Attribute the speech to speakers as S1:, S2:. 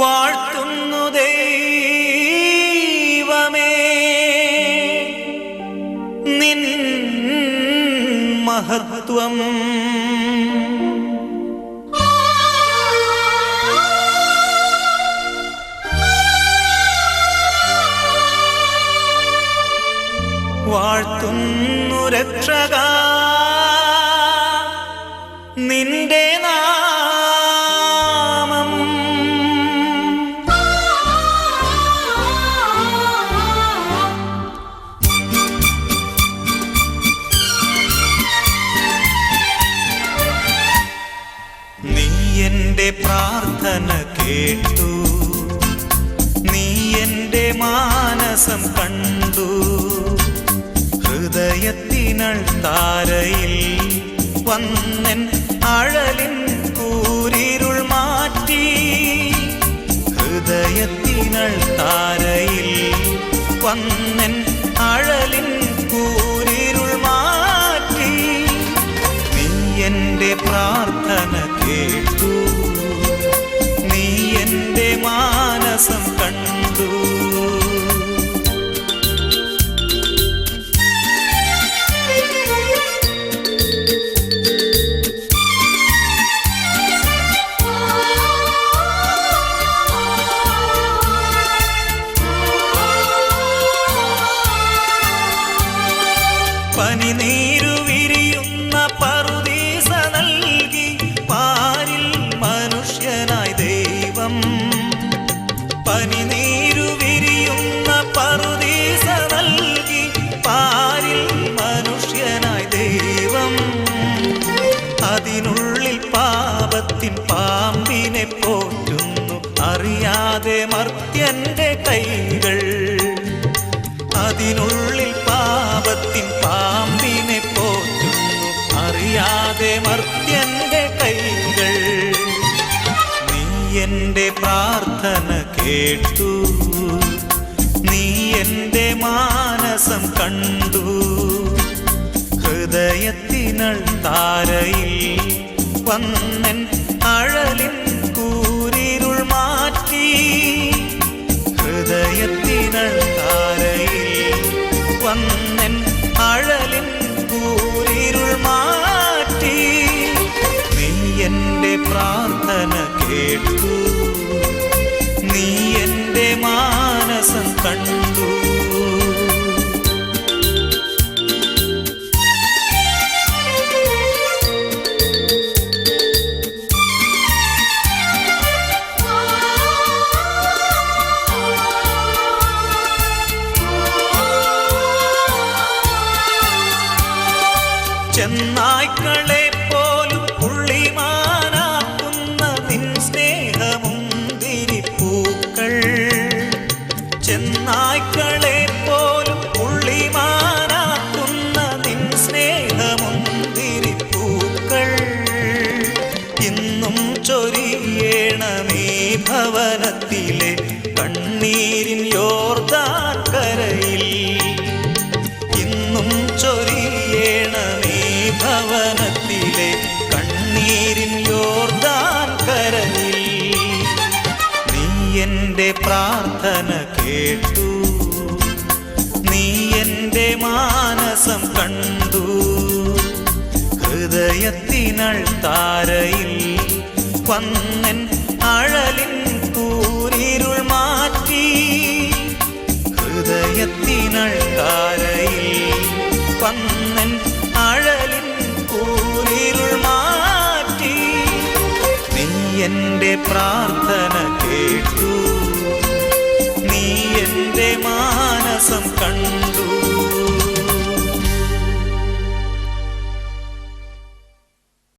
S1: വാഴ്ത്തുന്നു ദൈവമേ. നിൻ മഹത്വം. വാഴ്ത്തുന്നു രക്ഷക. നിൻ കേട്ടു. നീ എന്റെ മാനസം കണ്ടു. ഹൃദയത്തിനൾ താരയിൽ വന്നൻ അഴലിൻ കൂരിരുൾ മാറ്റി. ഹൃദയത്തിനൾ താരയിൽ വന്നൻ പനിനീരു വിരിയുന്ന പറുദീസ നൽകി പാരിൽ മനുഷ്യനായി ദൈവം. പനി നീരുവിരിയുന്ന പറുദീസ നൽകി പാരിൽ മനുഷ്യനായി ദൈവം. അതിനുള്ളിൽ പാപത്തിൻ പാമ്പിനെ പോറ്റുന്നു. അറിയാതെ മർത്യന്റെ കൈകൾ. അതിനുള്ളിൽ പാപത്തിൻ അറിയാതെ മർത്യന്റെ കൈകൾ. നീ എന്റെ പ്രാർത്ഥന കേട്ടു. നീ എന്റെ മാനസം കണ്ടു. ഹൃദയത്തിനൾ താരയിൽ വന്നൻ ചെന്നായ്ക്കളെ പോലും പുള്ളിമാനാക്കുന്ന നിൻ സ്നേഹമും പൂക്കൾ ചെന്നായ്ക്കളെ പോലും പുള്ളിമാനാക്കുന്ന നിൻ സ്നേഹമും പൂക്കൾ ഇന്നും ചൊരിയേണമേ ഭവനത്തിലെ കണ്ണീരിൻ യോർദാൻ മാനസം കണ്ടു. ഹൃദയത്തിനൾ താരയിൽ വന്നൻ അഴലിൻ കൂരിരുൾ മാറ്റി. ഹൃദയത്തിനൾ താരയിൽ വന്നൻ അഴലിൻ കൂരിരുൾ മാറ്റി. നീ എന്റെ പ്രാർത്ഥന